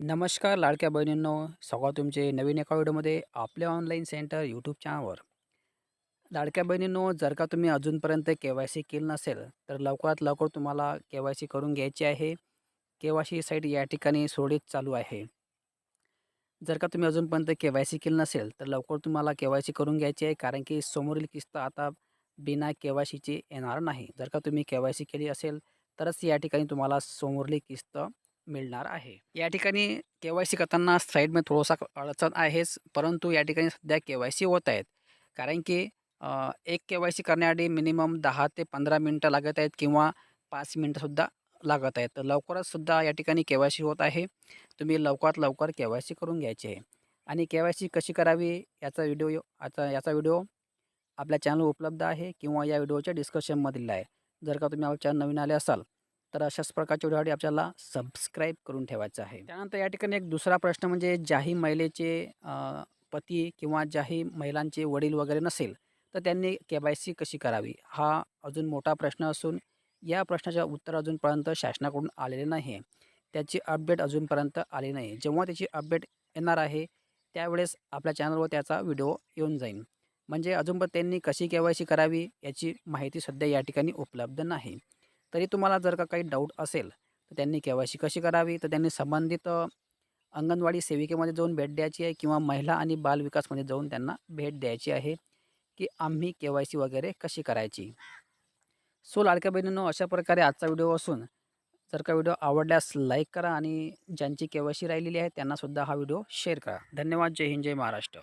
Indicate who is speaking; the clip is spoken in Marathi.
Speaker 1: नमस्कार लाडक्या बहिणींनो. स्वागत तुमचे नवीन एका व्हिडिओमध्ये आपल्या ऑनलाईन सेंटर यूट्यूब चॅनलवर लाडक्या बहिणींनो जर का तुम्ही अजूनपर्यंत के वाय सी केलं नसेल तर लवकरात लवकर तुम्हाला के वाय सी करून घ्यायची आहे. के वाय सी साईट या ठिकाणी सुरळीत चालू आहे. जर का तुम्ही अजूनपर्यंत के वाय सी केलं नसेल तर लवकर तुम्हाला के वाय सी करून घ्यायची आहे कारण की समोरील किस्त आता बिना के वाय सीची येणार नाही. जर का तुम्ही के वाय सी केली असेल तरच या ठिकाणी तुम्हाला समोरली किस्त मिळणार आहे. या ठिकाणी के वाय सी करताना साईडमध्ये थोडासा अडचण आहेच परंतु या ठिकाणी सध्या के वाय सी होत आहेत. कारण की एक के वाय सी करण्यासाठी मिनिमम दहा ते पंधरा मिनटं लागत आहेत किंवा पाच मिनटंसुद्धा लागत आहेत. तर लवकरच सुद्धा या ठिकाणी के वाय सी होत आहे. तुम्ही लवकरात लवकर के वाय सी करून घ्यायची. आहे आणि के वाय सी कशी करावी याचा व्हिडिओ याचा याचा व्हिडिओ आपल्या चॅनलवर उपलब्ध आहे किंवा या व्हिडिओच्या डिस्क्रिप्शनमध्ये दिला आहे. जर का तुम्ही आपल्या चॅनल नवीन आले असाल तर अशाच प्रकारच्या व्हिडिओसाठी आपल्याला सबस्क्राईब करून ठेवायचं आहे. त्यानंतर या ठिकाणी एक दुसरा प्रश्न म्हणजे ज्याही महिलेचे पती किंवा ज्याही महिलांचे वडील वगैरे नसेल तर त्यांनी के वाय सी कशी करावी? हा अजून मोठा प्रश्न असून या प्रश्नाच्या उत्तर अजूनपर्यंत शासनाकडून आलेले नाही आहे त्याची अपडेट अजूनपर्यंत आली नाही जेव्हा त्याची अपडेट येणार आहे त्यावेळेस आपल्या चॅनलवर त्याचा व्हिडिओ येऊन जाईल म्हणजे अजून पण त्यांनी कशी के वाय सी करावी याची माहिती सध्या या ठिकाणी उपलब्ध नाही. तरी तुम्हाला जर का काही डाऊट असेल तर त्यांनी के वाय सी कशी करावी? तर त्यांनी संबंधित अंगणवाडी सेविकेमध्ये जाऊन भेट द्यायची आहे किंवा महिला आणि बालविकासमध्ये जाऊन त्यांना भेट द्यायची आहे की आम्ही के वाय सी वगैरे कशी करायची? सो लाडक्या बहिणींनो अशा प्रकारे आजचा व्हिडिओ असून जर का व्हिडिओ आवडल्यास लाईक करा आणि ज्यांची के वाय सी राहिलेली आहे त्यांनासुद्धा हा व्हिडिओ शेअर करा. धन्यवाद. जय हिंद. जय महाराष्ट्र.